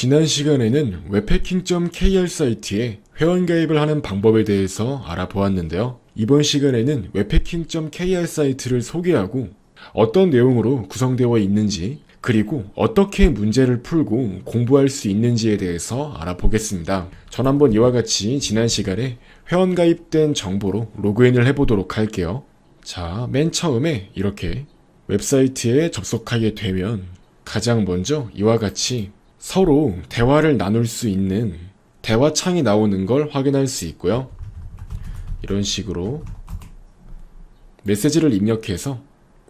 지난 시간에는 웹해킹.kr 사이트에 회원가입을 하는 방법에 대해서 알아보았는데요. 이번 시간에는 웹해킹.kr 사이트를 소개하고 어떤 내용으로 구성되어 있는지 그리고 어떻게 문제를 풀고 공부할 수 있는지에 대해서 알아보겠습니다. 전 한번 이와 같이 지난 시간에 회원가입된 정보로 로그인을 해보도록 할게요. 자, 맨 처음에 이렇게 웹사이트에 접속하게 되면 가장 먼저 이와 같이 서로 대화를 나눌 수 있는 대화창이 나오는 걸 확인할 수 있고요. 이런 식으로 메시지를 입력해서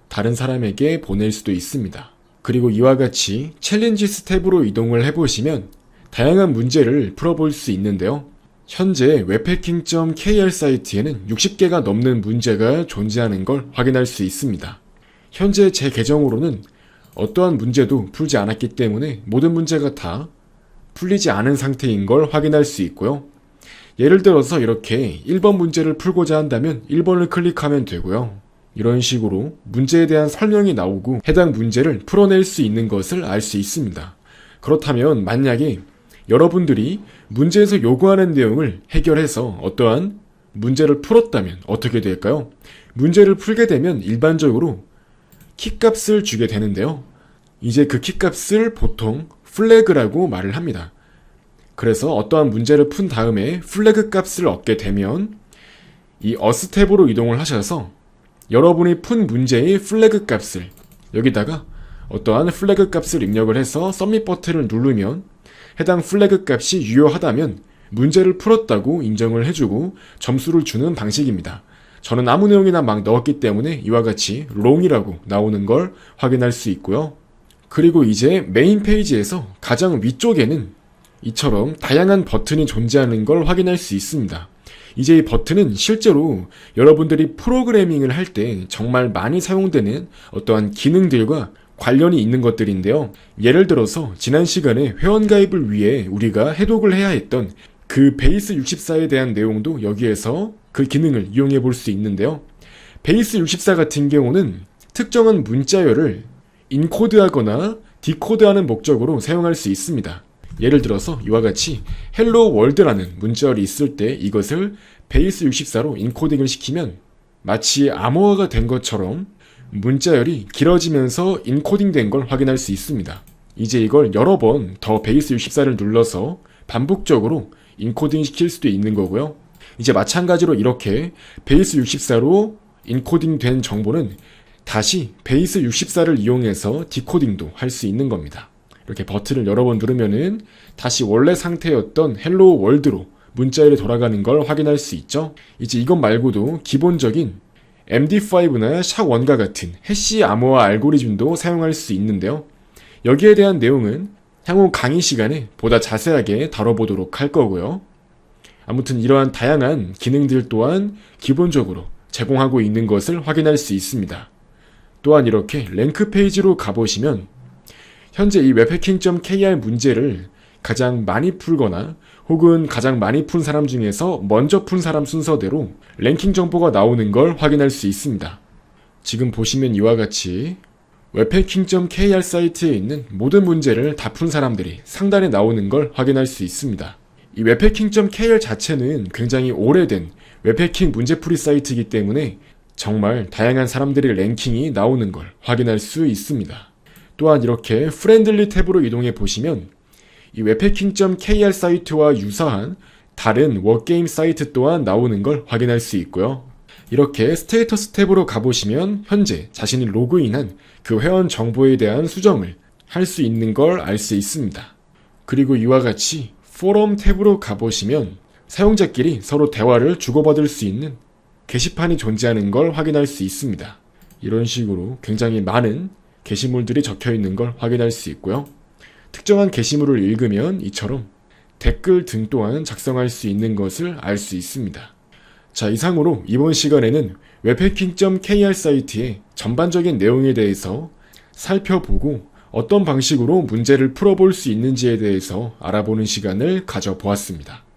다른 사람에게 보낼 수도 있습니다. 그리고 이와 같이 챌린지 스텝으로 이동을 해보시면 다양한 문제를 풀어볼 수 있는데요. 현재 웹해킹.kr 사이트에는 60개가 넘는 문제가 존재하는 걸 확인할 수 있습니다. 현재 제 계정으로는 어떠한 문제도 풀지 않았기 때문에 모든 문제가 다 풀리지 않은 상태인 걸 확인할 수 있고요. 예를 들어서 이렇게 1번 문제를 풀고자 한다면 1번을 클릭하면 되고요. 이런 식으로 문제에 대한 설명이 나오고 해당 문제를 풀어낼 수 있는 것을 알 수 있습니다. 그렇다면 만약에 여러분들이 문제에서 요구하는 내용을 해결해서 어떠한 문제를 풀었다면 어떻게 될까요? 문제를 풀게 되면 일반적으로 키값을 주게 되는데요. 이제 그 키값을 보통 플래그라고 말을 합니다. 그래서 어떠한 문제를 푼 다음에 플래그 값을 얻게 되면 이 어스텝으로 이동을 하셔서 여러분이 푼 문제의 플래그 값을 여기다가 어떠한 플래그 값을 입력을 해서 서밋 버튼을 누르면 해당 플래그 값이 유효하다면 문제를 풀었다고 인정을 해주고 점수를 주는 방식입니다. 저는 아무 내용이나 막 넣었기 때문에 이와 같이 롱이라고 나오는 걸 확인할 수 있고요. 그리고 이제 메인 페이지에서 가장 위쪽에는 이처럼 다양한 버튼이 존재하는 걸 확인할 수 있습니다. 이제 이 버튼은 실제로 여러분들이 프로그래밍을 할 때 정말 많이 사용되는 어떠한 기능들과 관련이 있는 것들인데요. 예를 들어서 지난 시간에 회원가입을 위해 우리가 해독을 해야 했던 그 베이스 64에 대한 내용도 여기에서 그 기능을 이용해 볼 수 있는데요. 베이스 64 같은 경우는 특정한 문자열을 인코드하거나 디코드하는 목적으로 사용할 수 있습니다. 예를 들어서 이와 같이 헬로 월드라는 문자열이 있을 때 이것을 베이스 64로 인코딩을 시키면 마치 암호화가 된 것처럼 문자열이 길어지면서 인코딩된 걸 확인할 수 있습니다. 이제 이걸 여러 번 더 베이스 64를 눌러서 반복적으로 인코딩 시킬 수도 있는 거고요. 이제 마찬가지로 이렇게 베이스 64로 인코딩 된 정보는 다시 베이스 64를 이용해서 디코딩도 할 수 있는 겁니다. 이렇게 버튼을 여러 번 누르면은 다시 원래 상태였던 헬로 월드로 문자열이 돌아가는 걸 확인할 수 있죠. 이제 이것 말고도 기본적인 MD5나 샤1과 같은 해시 암호화 알고리즘도 사용할 수 있는데요. 여기에 대한 내용은 향후 강의 시간에 보다 자세하게 다뤄보도록 할 거고요. 아무튼 이러한 다양한 기능들 또한 기본적으로 제공하고 있는 것을 확인할 수 있습니다. 또한 이렇게 랭크 페이지로 가보시면 현재 이 웹해킹.kr 문제를 가장 많이 풀거나 혹은 가장 많이 푼 사람 중에서 먼저 푼 사람 순서대로 랭킹 정보가 나오는 걸 확인할 수 있습니다. 지금 보시면 이와 같이 웹해킹.kr 사이트에 있는 모든 문제를 다 푼 사람들이 상단에 나오는 걸 확인할 수 있습니다. 이 웹해킹.kr 자체는 굉장히 오래된 웹해킹 문제풀이 사이트이기 때문에 정말 다양한 사람들의 랭킹이 나오는 걸 확인할 수 있습니다. 또한 이렇게 프렌들리 탭으로 이동해 보시면 이 웹해킹.kr 사이트와 유사한 다른 워게임 사이트 또한 나오는 걸 확인할 수 있고요. 이렇게 스테이터스 탭으로 가보시면 현재 자신이 로그인한 그 회원 정보에 대한 수정을 할 수 있는 걸 알 수 있습니다. 그리고 이와 같이 포럼 탭으로 가보시면 사용자끼리 서로 대화를 주고받을 수 있는 게시판이 존재하는 걸 확인할 수 있습니다. 이런 식으로 굉장히 많은 게시물들이 적혀 있는 걸 확인할 수 있고요. 특정한 게시물을 읽으면 이처럼 댓글 등 또한 작성할 수 있는 것을 알 수 있습니다. 자, 이상으로 이번 시간에는 웹해킹.kr 사이트의 전반적인 내용에 대해서 살펴보고 어떤 방식으로 문제를 풀어볼 수 있는지에 대해서 알아보는 시간을 가져보았습니다.